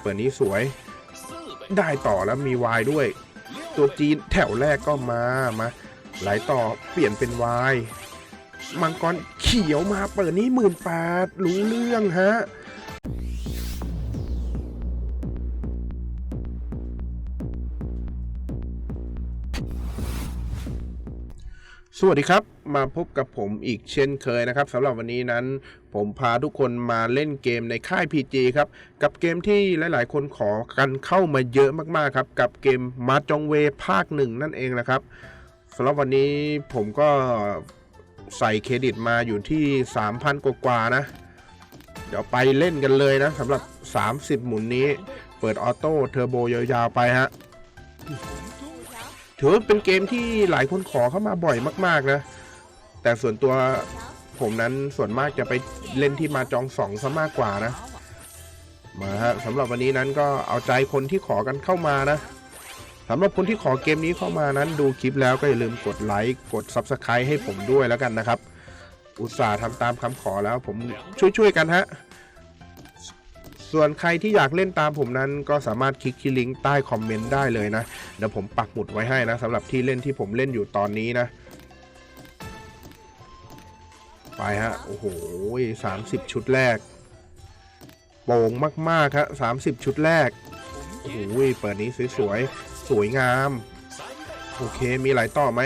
เปิดนี้สวย ได้ต่อแล้วมีวายด้วย ตัวจีนแถวแรกก็มามาไหลต่อเปลี่ยนเป็นวายมังกรเขียวมาเปิดนี้หมื่นแปดรู้เรื่องฮะ สวัสดีครับ มาพบกับผมอีกเช่นเคยนะครับสำหรับวันนี้นั้น ผมพาทุกคนมาเล่นเกมในค่าย PG ครับ กับเกมที่หลาย ๆ คนขอกันเข้ามาเยอะมากๆครับ กับเกมมาจองเวภาคหนึ่งนั่นเองนะครับสำหรับวันนี้ผมก็ใส่เครดิตมาอยู่ที่ 3,000 กว่าๆนะ เดี๋ยวไปเล่นกันเลยนะสำหรับ 30 หมุนนี้ เปิดออโต้เทอร์โบยาว ๆ ไปฮะ ถือว่าเป็นเกมที่หลายคนขอเข้ามาบ่อยมาก ๆ นะ แต่ส่วนตัวผมนั้นส่วนมากจะไปเล่นที่มาจองสองซะมากกว่านะ มาฮะสำหรับวันนี้นั้นก็เอาใจคนที่ขอกันเข้ามานะสำหรับคนที่ขอเกมนี้เข้ามานั้นดูคลิปแล้วก็อย่าลืมกดไลค์กด Subscribe ให้ผมด้วยแล้วกันนะครับ อุตส่าห์ทำตามคำขอแล้วผมช่วยๆกันฮะ ส่วนใครที่อยากเล่นตามผมนั้นก็สามารถคลิกที่ลิงก์ใต้คอมเมนต์ได้เลยนะ เดี๋ยวผมปักหมุดไว้ให้นะสำหรับที่เล่นที่ผมเล่นอยู่ตอนนี้นะ ไปฮะ โอ้โหสามสิบชุดแรก โป่งมากๆครับสามสิบชุดแรก โอ้โหเปิดนี้สวยๆสวยงาม โอเคมีหลายต่อไหม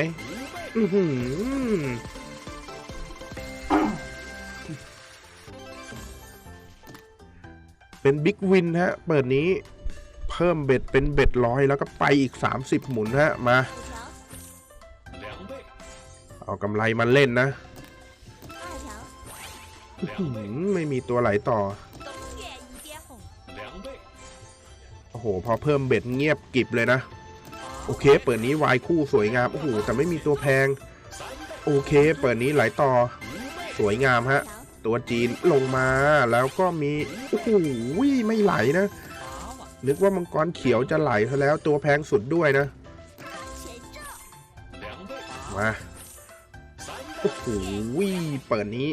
อือหือ เป็นบิ๊กวินฮะ เปิดนี้เพิ่มเบ็ดเป็นเบ็ดร้อยแล้วก็ไปอีก 30 หมุนฮะ มา เอากำไรมาเล่นนะ ไม่มีตัวไหลต่อ โอ้โห พอเพิ่มเบ็ดเงียบกิบเลยนะ โอเค เปิดนี้วายคู่สวยงาม โอ้โห แต่ไม่มีตัวแพง โอเค เปิดนี้ไหลต่อ สวยงามฮะ ตัวจีนลงมาแล้วก็มีโอ้โหไม่ไหลนะ นึกว่ามังกรเขียวจะไหลซะแล้วตัวแพงสุดด้วยนะ มาโอ้โหเปิดนี้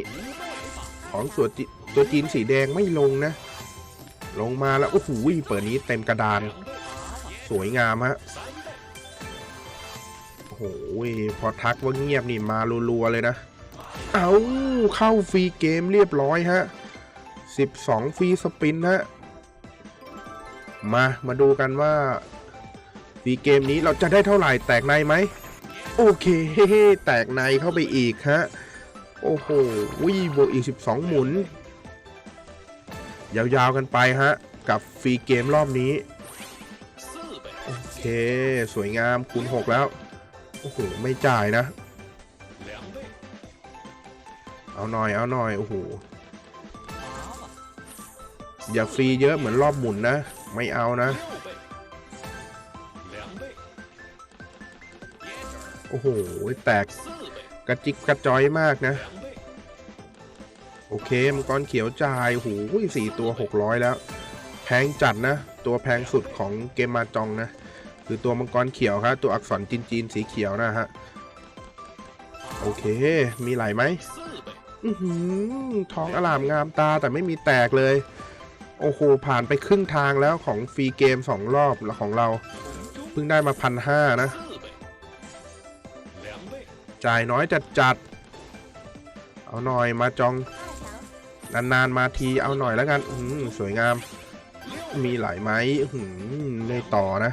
ของตัวจีตัวจีนสีแดงไม่ลงนะ ลงมาแล้วโอ้โหเปิดนี้เต็มกระดาน สวยงามฮะโอ้โหพอทักว่าเงียบนี่มารัวๆเลยนะ เอาเข้าฟรีเกมเรียบร้อยฮะ 12 ฟรีสปินฮะ มา มาดูกันว่าฟรีเกมนี้เราจะได้เท่าไหร่แตกในไหม โอเค แตกในเข้าไปอีกฮะ โอ้โหวิบวกอีก 12 หมุน ยาวๆกันไปฮะ กับฟรีเกมรอบนี้ โอเค สวยงามคูณ 6 แล้ว โอ้โห ไม่จ่ายนะ เอาหน่อยเอาหน่อยโอ้โหอย่าฟรีเยอะเหมือนรอบหมุนนะ ไม่เอานะโอ้โหแตกกระจิกกระจอยมากนะ โอเคมังกรเขียวจ่ายโอ้โหสี่ตัว 600 แล้ว แพงจัดนะ ตัวแพงสุดของเกมมาจองนะ คือตัวมังกรเขียวครับตัวอักษรจีนจีนๆสีเขียวนะฮะ โอเค มีไหลไหม อือหือท้องอลามงามตาแต่ไม่มีแตกเลย โอ้โห ผ่านไปครึ่งทางแล้วของฟรีเกมสองรอบของเรา เพิ่งได้มาพันห้านะ จ่ายน้อยจัดจัด เอาหน่อยมาจอง นานๆมาทีเอาหน่อยแล้วกันอืสวยงาม มีหลายไหมอื้อหือไม่ต่อนะ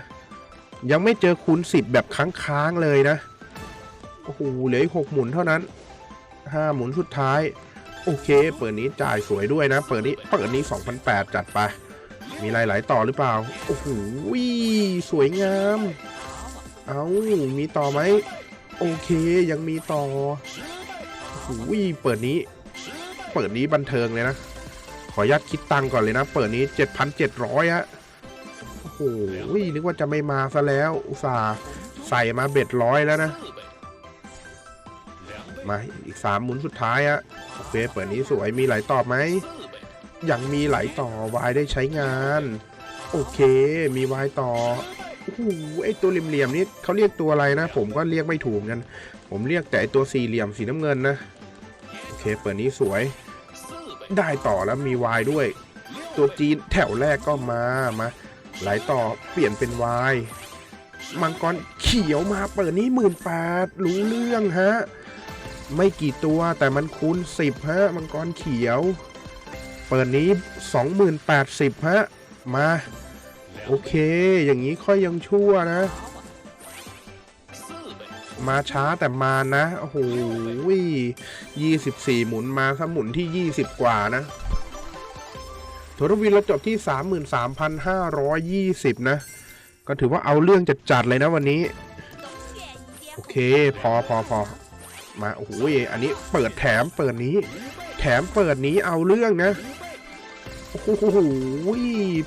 ยังไม่เจอคูณสิบแบบค้างๆเลยนะ โอ้โห เหลืออีกหกหมุนเท่านั้น ห้าหมุนสุดท้าย โอเค เปิดนี้จ่ายสวยด้วยนะ เปิดนี้เปิดนี้2008 จัดไป มีหลายๆต่อหรือเปล่า โอ้โหสวยงาม เอามีต่อไหม โอเคยังมีต่อโอ้โหเปิดนี้ เปิดนี้บันเทิงเลยนะ ขออนุญาตคิดตังก่อนเลยนะ เปิดนี้ 7,700ฮะโอ้โหนึกว่าจะไม่มาซะแล้ว อุตส่าห์ใส่มาเบ็ดร้อยแล้วนะ มาอีกสามหมุนสุดท้ายอะโอเคเปิดนี้สวยมีไหลตอบไหมยังมีไหลต่อวายได้ใช้งาน โอเค มีวายต่อโอ้โหไอตัวเหลี่ยมๆนี่เขาเรียกตัวอะไรนะ ผมก็เรียกไม่ถูกกัน ผมเรียกแต่ไอตัวสี่เหลี่ยมสีน้ำเงินนะโอเคเปิดนี้สวย ได้ต่อแล้วมีวายด้วย ตัวจีนแถวแรกก็มามาไหลต่อเปลี่ยนเป็นวายมังกรเขียวมาเปิดนี้หมื่นแปดรู้เรื่องฮะ ไม่กี่ตัวแต่มันคูณ10ฮะมังกรเขียว เปิดนี้ 2080ฮะมา โอเค อย่างนี้ค่อยยังชั่วนะ มาช้าแต่มานะ โอ้โหยี่สิบสี่หมุนมาถ้าหมุนที่ยี่สิบกว่านะโทรวินเราจบที่สามหมื่นสามพันห้าร้อยยี่สิบนะ ก็ถือว่าเอาเรื่องจัดจัดๆเลยนะวันนี้ โอเค พอพอพอ มาโอ้โหอันนี้เปิดแถมเปิดนี้ แถมเปิดนี้เอาเรื่องนะโอ้โห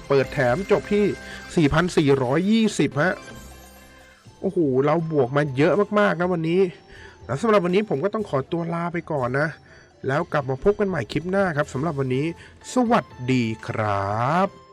เปิดแถมจบที่ 4,420 ฮะ โอ้โห เราบวกมาเยอะมาก ๆ นะวันนี้ แล้วสำหรับวันนี้ผมก็ต้องขอตัวลาไปก่อนนะ แล้วกลับมาพบกันใหม่คลิปหน้าครับสำหรับวันนี้ สวัสดีครับ